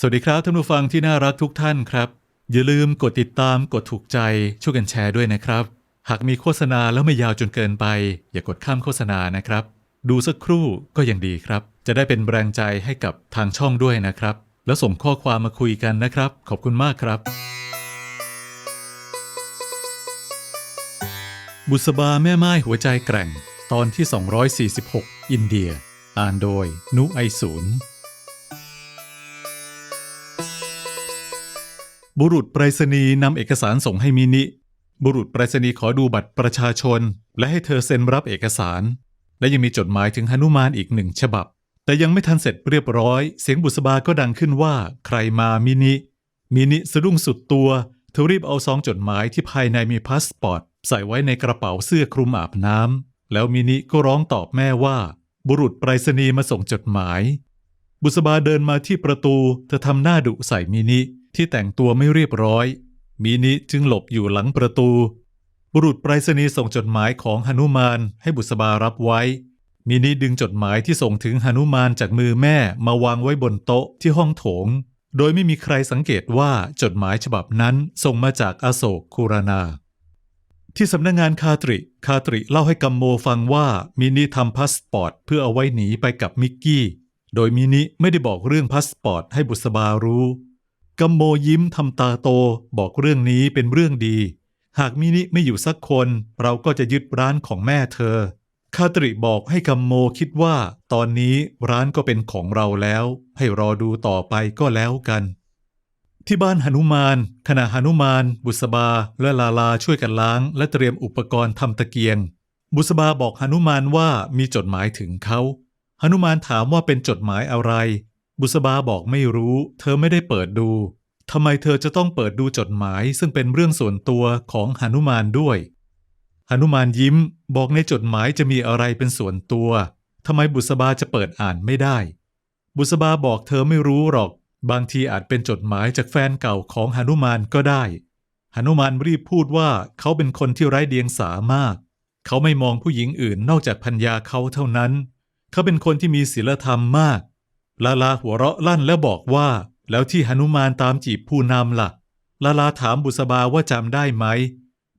สวัสดีครับท่านผู้ฟังที่น่ารักทุกท่านครับ อย่าลืมกดติดตามกดถูกใจช่วยกันแชร์ด้วยนะครับ หากมีโฆษณาแล้วไม่ยาวจนเกินไป อย่ากดข้ามโฆษณานะครับ ดูสักครู่ก็ยังดีครับ จะได้เป็นแรงใจให้กับทางช่องด้วยนะครับ แล้วส่งข้อความมาคุยกันนะครับ ขอบคุณมากครับ บุษบาแม่ไม้หัวใจแกร่ง ตอนที่ 246 อินเดีย อ่านโดย นุไอศูนย์ บุรุษไปรษณีย์นำเอกสารส่งให้มินิ บุรุษไปรษณีย์ขอดูบัตรประชาชน และให้เธอเซ็นรับเอกสาร และยังมีจดหมายถึงหนุมานอีกหนึ่งฉบับ แต่ยังไม่ทันเสร็จเรียบร้อย เสียงบุษบาก็ดังขึ้นว่า ใครมามินิ มินิสะดุ้งสุดตัว เธอรีบเอาซองจดหมายที่ภายในมีพาสปอร์ตใส่ไว้ในกระเป๋าเสื้อคลุมอาบน้ำแล้วมินิก็ร้องตอบแม่ว่า บุรุษไปรษณีย์มาส่งจดหมาย บุษบาเดินมาที่ประตู เธอทำหน้าดุใส่มินิ ที่แต่งตัวไม่เรียบร้อย มินิจึงหลบอยู่หลังประตู บุรุษไปรษณีย์ส่งจดหมายของหนุมานให้บุษบารับไว้ มินิดึงจดหมายที่ส่งถึงหนุมานจากมือแม่มาวางไว้บนโต๊ะที่ห้องโถง โดยไม่มีใครสังเกตว่าจดหมายฉบับนั้นส่งมาจากอโศกคูรานาที่สำนักงงานคาตริ คาตริเล่าให้กัมโมฟังว่ามินิทำพาสปอร์ตเพื่อเอาไว้หนีไปกับมิกกี้ โดยมินิไม่ได้บอกเรื่องพาสปอร์ตให้บุษบารู้ กัมโมยิ้มทำตาโตบอกเรื่องนี้เป็นเรื่องดี หากมินิไม่อยู่สักคน เราก็จะยึดร้านของแม่เธอ คาตริบอกให้กัมโมคิดว่า ตอนนี้ร้านก็เป็นของเราแล้ว ให้รอดูต่อไปก็แล้วกัน ที่บ้านหนุมาน ขณะหนุมาน บุษบา และลาลาช่วยกันล้าง และเตรียมอุปกรณ์ทำตะเกียง บุษบาบอกหนุมานว่ามีจดหมายถึงเขาหนุมานถามว่าเป็นจดหมายอะไร บุษบาบอกไม่รู้ เธอไม่ได้เปิดดูทำไมเธอจะต้องเปิดดูจดหมาย ซึ่งเป็นเรื่องส่วนตัวของหนุมานด้วยหนุมานยิ้ม บอกในจดหมายจะมีอะไรเป็นส่วนตัวทำไมบุษบาจะเปิดอ่านไม่ได้ บุษบาบอกเธอไม่รู้หรอก บางทีอาจเป็นจดหมายจากแฟนเก่าของหนุมานก็ได้หนุมานรีบพูดว่าเขาเป็นคนที่ไร้เดียงสามาก เขาไม่มองผู้หญิงอื่นนอกจากพัญญาเขาเท่านั้น เขาเป็นคนที่มีศีลธรรมมาก ลาลาหัวเราะลั่นและบอกว่า แล้วที่หนุมานตามจีบผู้นำล่ะ ลาลาถามบุษบาว่าจำได้ไหม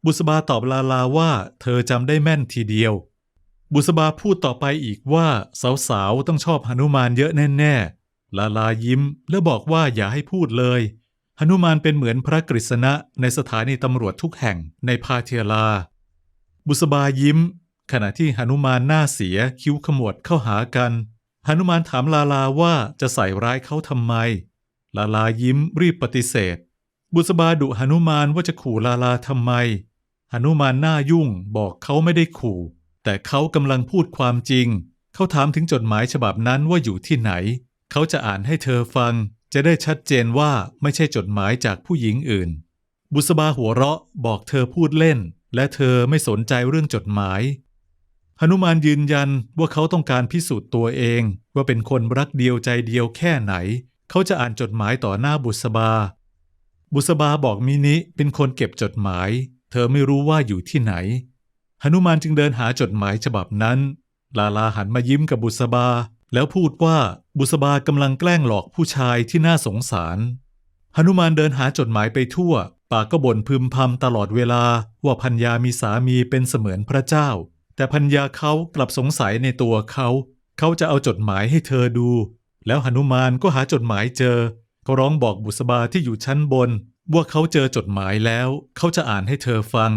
บุษบาตอบลาลาว่า เธอจำได้แม่นทีเดียว บุษบาพูดต่อไปอีกว่า สาวๆต้องชอบหนุมานเยอะแน่ๆลาลายิ้มและบอกว่าอย่าให้พูดเลยหนุมานเป็นเหมือนพระกฤษณะในสถานีตำรวจทุกแห่งในพาเทียลา บุษบายิ้ม ขณะที่หนุมานหน้าเสียคิ้วขมวดเข้าหากัน หนุมานถามลาลาว่าจะใส่ร้ายเขาทำไม ลาลายิ้มรีบปฏิเสธ บุษบาดุหนุมานว่าจะขู่ลาลาทำไมหนุมานหน้ายุ่งบอกเขาไม่ได้ขู่ แต่เขากำลังพูดความจริง เขาถามถึงจดหมายฉบับนั้นว่าอยู่ที่ไหน เขาจะอ่านให้เธอฟัง จะได้ชัดเจนว่าไม่ใช่จดหมายจากผู้หญิงอื่น บุษบาหัวเราะบอกเธอพูดเล่น และเธอไม่สนใจเรื่องจดหมาย หนุมานยืนยันว่าเขาต้องการพิสูจน์ตัวเอง ว่าเป็นคนรักเดียวใจเดียวแค่ไหน เขาจะอ่านจดหมายต่อหน้าบุษบา บุษบาบอกมินิเป็นคนเก็บจดหมาย เธอไม่รู้ว่าอยู่ที่ไหนหนุมานจึงเดินหาจดหมายฉบับนั้น ลาลาหันมายิ้มกับบุษบา แล้วพูดว่าบุษบากำลังแกล้งหลอกผู้ชายที่น่าสงสารหนุมานเดินหาจดหมายไปทั่ว ปากก็บ่นพึมพำตลอดเวลาว่าพัญญามีสามีเป็นเสมือนพระเจ้า แต่พัญญาเขากลับสงสัยในตัวเขา เขาจะเอาจดหมายให้เธอดู แล้วหนุมานก็หาจดหมายเจอ เขาร้องบอกบุษบาที่อยู่ชั้นบน ว่าเขาเจอจดหมายแล้ว เขาจะอ่านให้เธอฟัง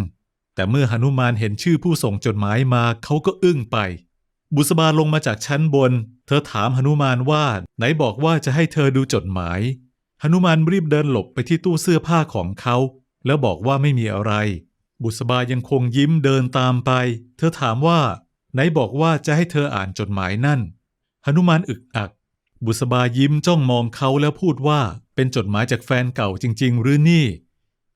แต่เมื่อหนุมานเห็นชื่อผู้ส่งจดหมายมาเขาก็อึ้งไป บุษบาลงมาจากชั้นบน เธอถามหนุมานว่า ไหนบอกว่าจะให้เธอดูจดหมายหนุมานรีบเดินหลบไปที่ตู้เสื้อผ้าของเขา แล้วบอกว่าไม่มีอะไร บุษบายังคงยิ้มเดินตามไป เธอถามว่า ไหนบอกว่าจะให้เธออ่านจดหมายนั่นหนุมานอึกอัก บุษบายิ้มจ้องมองเขาแล้วพูดว่าเป็นจดหมายจากแฟนเก่าจริง ๆ หรือนี่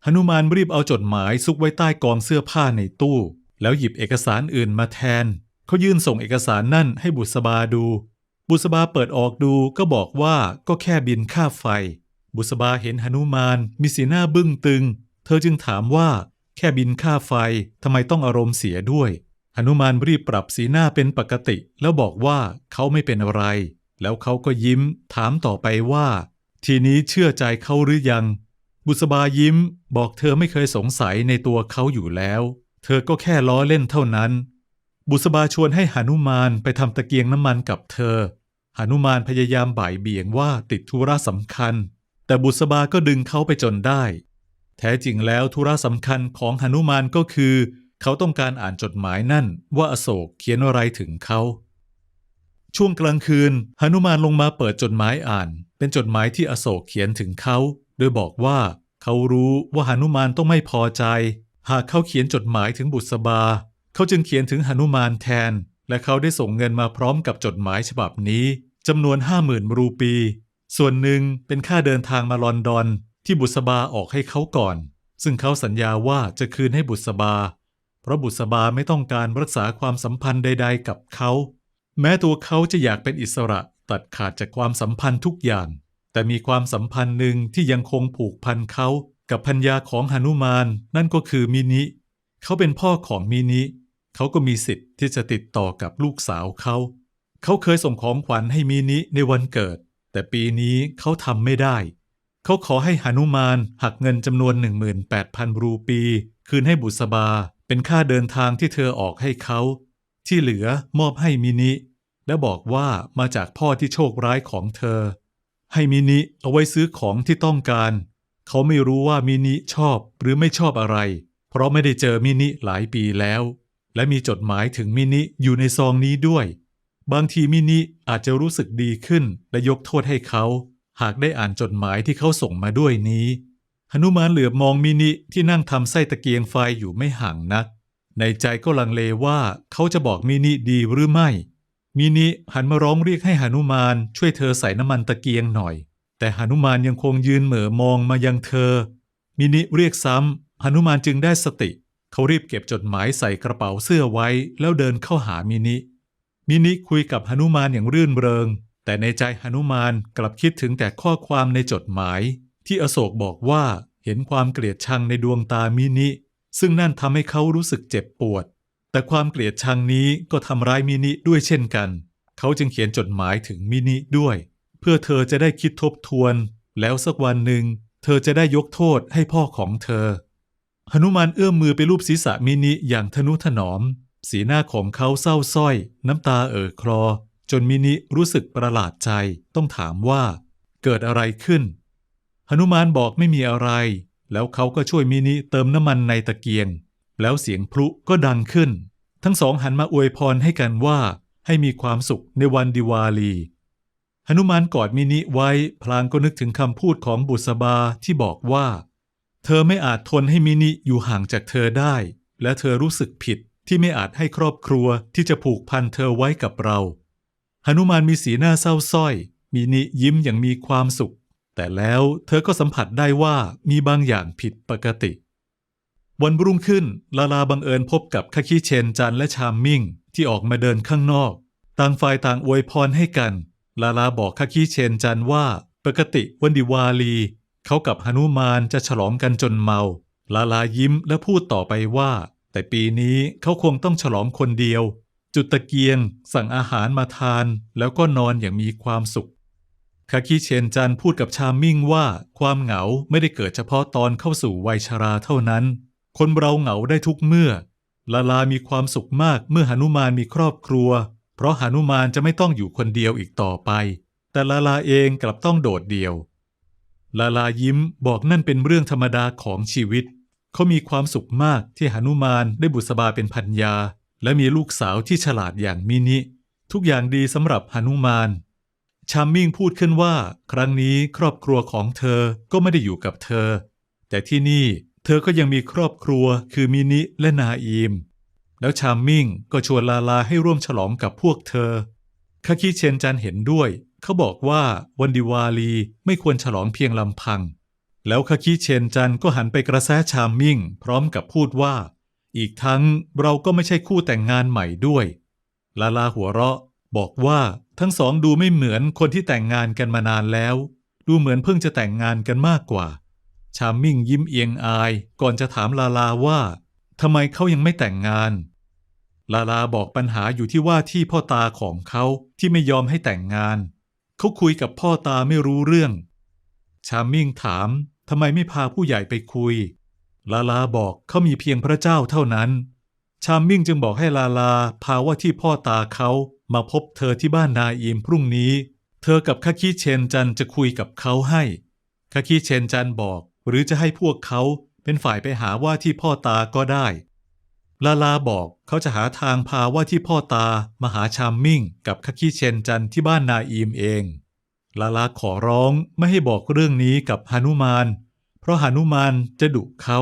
หนุมานรีบเอาจดหมายซุกไว้ใต้กองเสื้อผ้าในตู้ แล้วหยิบเอกสารอื่นมาแทน เขายื่นส่งเอกสารนั่นให้บุษบาดู บุษบาเปิดออกดูก็บอกว่าก็แค่บินค่าไฟ บุษบาเห็นหนุมานมีสีหน้าบึ้งตึง เธอจึงถามว่า แค่บินค่าไฟทำไมต้องอารมณ์เสียด้วยหนุมานรีบปรับสีหน้าเป็นปกติ แล้วบอกว่าเขาไม่เป็นอะไร แล้วเขาก็ยิ้ม ถามต่อไปว่า ทีนี้เชื่อใจเขาหรือยัง บุษบายิ้ม บอกเธอไม่เคยสงสัยในตัวเขาอยู่แล้ว เธอก็แค่ล้อเล่นเท่านั้น บุษบาชวนให้หนุมานไปทำตะเกียงน้ำมันกับเธอหนุมานพยายามบ่ายเบี่ยงว่าติดธุระสำคัญ แต่บุษบาก็ดึงเขาไปจนได้ แท้จริงแล้วธุระสำคัญของหนุมานก็คือ เขาต้องการอ่านจดหมายนั่นว่าอโศกเขียนอะไรถึงเขา ช่วงกลางคืนหนุมานลงมาเปิดจดหมายอ่าน เป็นจดหมายที่อโศกเขียนถึงเขา โดยบอกว่าเขารู้ว่าหนุมานต้องไม่พอใจ หากเขาเขียนจดหมายถึงบุษบา เขาจึงเขียนถึงหนุมานแทน และเขาได้ส่งเงินมาพร้อมกับจดหมายฉบับนี้จำนวนห้าหมื่นรูปี ส่วนหนึ่งเป็นค่าเดินทางมาลอนดอน ที่บุษบาออกให้เขาก่อน ซึ่งเขาสัญญาว่าจะคืนให้บุษบา เพราะบุษบาไม่ต้องการรักษาความสัมพันธ์ใด ๆ กับเขา แม้ตัวเขาจะอยากเป็นอิสระตัดขาดจากความสัมพันธ์ทุกอย่าง แต่มีความสัมพันธ์หนึ่งที่ยังคงผูกพันเขากับพัญญาของหนุมานนั่นก็คือมินิ เขาเป็นพ่อของมินิ เขาก็มีสิทธิ์ที่จะติดต่อกับลูกสาวเขา เขาเคยส่งของขวัญให้มินิในวันเกิด แต่ปีนี้เขาทำไม่ได้ เขาขอให้หนุมานหักเงินจำนวน 18,000 รูปี คืนให้บุษบา เป็นค่าเดินทางที่เธอออกให้เขา ที่เหลือมอบให้มินิ และบอกว่ามาจากพ่อที่โชคร้ายของเธอ ให้มินิเอาไว้ซื้อของที่ต้องการ เขาไม่รู้ว่ามินิชอบหรือไม่ชอบอะไร เพราะไม่ได้เจอมินิหลายปีแล้ว และมีจดหมายถึงมินิอยู่ในซองนี้ด้วย บางทีมินิอาจจะรู้สึกดีขึ้นและยกโทษให้เขา หากได้อ่านจดหมายที่เขาส่งมาด้วยนี้หนุมานเหลือบมองมินิที่นั่งทำไส้ตะเกียงไฟอยู่ไม่ห่างนัก ในใจก็ลังเลว่าเขาจะบอกมินิดีหรือไม่ มินิหันมาร้องเรียกให้หนุมานช่วยเธอใส่น้ำมันตะเกียงหน่อย แต่หนุมานยังคงยืนเหม่อมองมายังเธอ มินิเรียกซ้ำหนุมานจึงได้สติ เขารีบเก็บจดหมายใส่กระเป๋าเสื้อไว้ แล้วเดินเข้าหามินิมินิคุยกับหนุมานอย่างรื่นเริง แต่ในใจหนุมานกลับคิดถึงแต่ข้อความในจดหมาย ที่อโศกบอกว่าเห็นความเกลียดชังในดวงตามินิ ซึ่งนั่นทำให้เขารู้สึกเจ็บปวด แต่ความเกลียดชังนี้ก็ทำร้ายมินิด้วยเช่นกัน เขาจึงเขียนจดหมายถึงมินิด้วย เพื่อเธอจะได้คิดทบทวน แล้วสักวันหนึ่ง เธอจะได้ยกโทษให้พ่อของเธอหนุมานเอื้อมมือไปรูปศีรษะมินิอย่างทนุถนอม สีหน้าของเขาเศร้าส้อย น้ำตาเอ่อคลอ จนมินิรู้สึกประหลาดใจต้องถามว่า เกิดอะไรขึ้นหนุมานบอกไม่มีอะไร แล้วเขาก็ช่วยมินิเติมน้ำมันในตะเกียง แล้วเสียงพลุก็ดังขึ้น ทั้งสองหันมาอวยพรให้กันว่าให้มีความสุขในวันดิวาลีหนุมานกอดมินิไว้พลางก็นึกถึงคำพูดของบุษบาที่บอกว่า เธอไม่อาจทนให้มินิอยู่ห่างจากเธอได้ และเธอรู้สึกผิดที่ไม่อาจให้ครอบครัวที่จะผูกพันเธอไว้กับเรา หนุมานมีสีหน้าเศร้าส้อย มินิยิ้มอย่างมีความสุข แต่แล้วเธอก็สัมผัสได้ว่ามีบางอย่างผิดปกติ วันรุ่งขึ้นลาลาบังเอิญพบกับคาคิเชนจันและชามมิ่งที่ออกมาเดินข้างนอก ต่างฝ่ายต่างอวยพรให้กัน ลาลาบอกคาคิเชนจันว่าปกติวันดิวาลี เขากับหนุมานจะฉลองกันจนเมา ลาลายิ้มและพูดต่อไปว่า แต่ปีนี้เขาคงต้องฉลองคนเดียว จุดตะเกียง สั่งอาหารมาทาน แล้วก็นอนอย่างมีความสุขคาคิเชนจันพูดกับชามมิ่งว่าความเหงาไม่ได้เกิดเฉพาะตอนเข้าสู่วัยชราเท่านั้น คนเราเหงาได้ทุกเมื่อ ลาลามีความสุขมากเมื่อหนุมานมีครอบครัว เพราะหนุมานจะไม่ต้องอยู่คนเดียวอีกต่อไป แต่ลาลาเองกลับต้องโดดเดี่ยว ลาลายิ้มบอกนั่นเป็นเรื่องธรรมดาของชีวิต เขามีความสุขมากที่หนุมานได้บุษบาเป็นพันยา และมีลูกสาวที่ฉลาดอย่างมินิ ทุกอย่างดีสำหรับหนุมาน ชามมิ่งพูดขึ้นว่า ครั้งนี้ครอบครัวของเธอก็ไม่ได้อยู่กับเธอ แต่ที่นี่เธอก็ยังมีครอบครัวคือมินิและนาอีม แล้วชามมิ่งก็ชวนลาลาให้ร่วมฉลองกับพวกเธอคาคิเชนจันเห็นด้วย เขาบอกว่าวันดิวาลีไม่ควรฉลองเพียงลำพัง แล้วคาคิเชนจันก็หันไปกระแสชามมิ่ง พร้อมกับพูดว่า อีกทั้งเราก็ไม่ใช่คู่แต่งงานใหม่ด้วย ลาลาหัวเราะ บอกว่าทั้งสองดูไม่เหมือนคนที่แต่งงานกันมานานแล้ว ดูเหมือนเพิ่งจะแต่งงานกันมากกว่า ชามมิ่งยิ้มเอียงอาย ก่อนจะถามลาลาว่าทำไมเขายังไม่แต่งงาน ลาลาบอกปัญหาอยู่ที่ว่าที่พ่อตาของเขาที่ไม่ยอมให้แต่งงาน เขาคุยกับพ่อตาไม่รู้เรื่อง ชามมิ่งถามทำไมไม่พาผู้ใหญ่ไปคุย ลาลาบอกเขามีเพียงพระเจ้าเท่านั้น ชามมิ่งจึงบอกให้ลาลาพาว่าที่พ่อตาเขามาพบเธอที่บ้านนาอิมพรุ่งนี้ เธอกับคาคิเชนจันจะคุยกับเขาให้คาคิเชนจันบอก หรือจะให้พวกเขาเป็นฝ่ายไปหาว่าที่พ่อตาก็ได้ ลาลาบอกเขาจะหาทางพาว่าที่พ่อตามาหาชามมิ่ง กับคาคิเชนจันที่บ้านนาอีมเอง ลาลาขอร้องไม่ให้บอกเรื่องนี้กับหานุมาน เพราะหานุมานจะดุเขา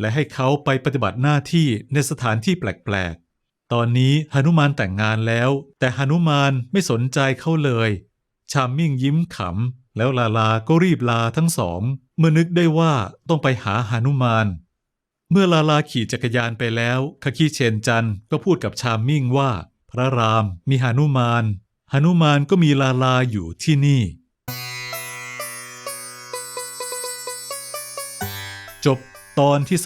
และให้เขาไปปฏิบัติหน้าที่ในสถานที่แปลกๆ ตอนนี้หานุมานแต่งงานแล้ว แต่หานุมานไม่สนใจเขาเลย ชามมิ่งยิ้มขำ แล้วลาลาก็รีบลาทั้งสอง เมื่อนึกได้ว่าต้องไปหาหานุมาน เมื่อลาลาขี่จักรยานไปแล้วคาคิเชนจันก็พูดกับชามมิ่งว่า พระรามมีหานุมานหานุมานก็มีลาลาอยู่ที่นี่ จบตอนที่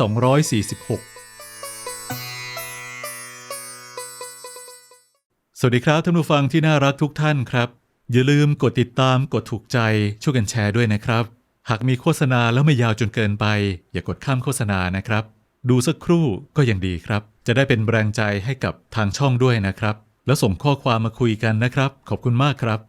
246สวัสดีครับท่านผู้ฟังที่น่ารักทุกท่านครับ อย่าลืมกดติดตามกดถูกใจช่วยกันแชร์ด้วยนะครับ หากมีโฆษณาแล้วไม่ยาวจนเกินไป อย่ากดข้ามโฆษณานะครับ ดูสักครู่ก็ยังดีครับ จะได้เป็นแรงใจให้กับทางช่องด้วยนะครับ แล้วส่งข้อความมาคุยกันนะครับ ขอบคุณมากครับ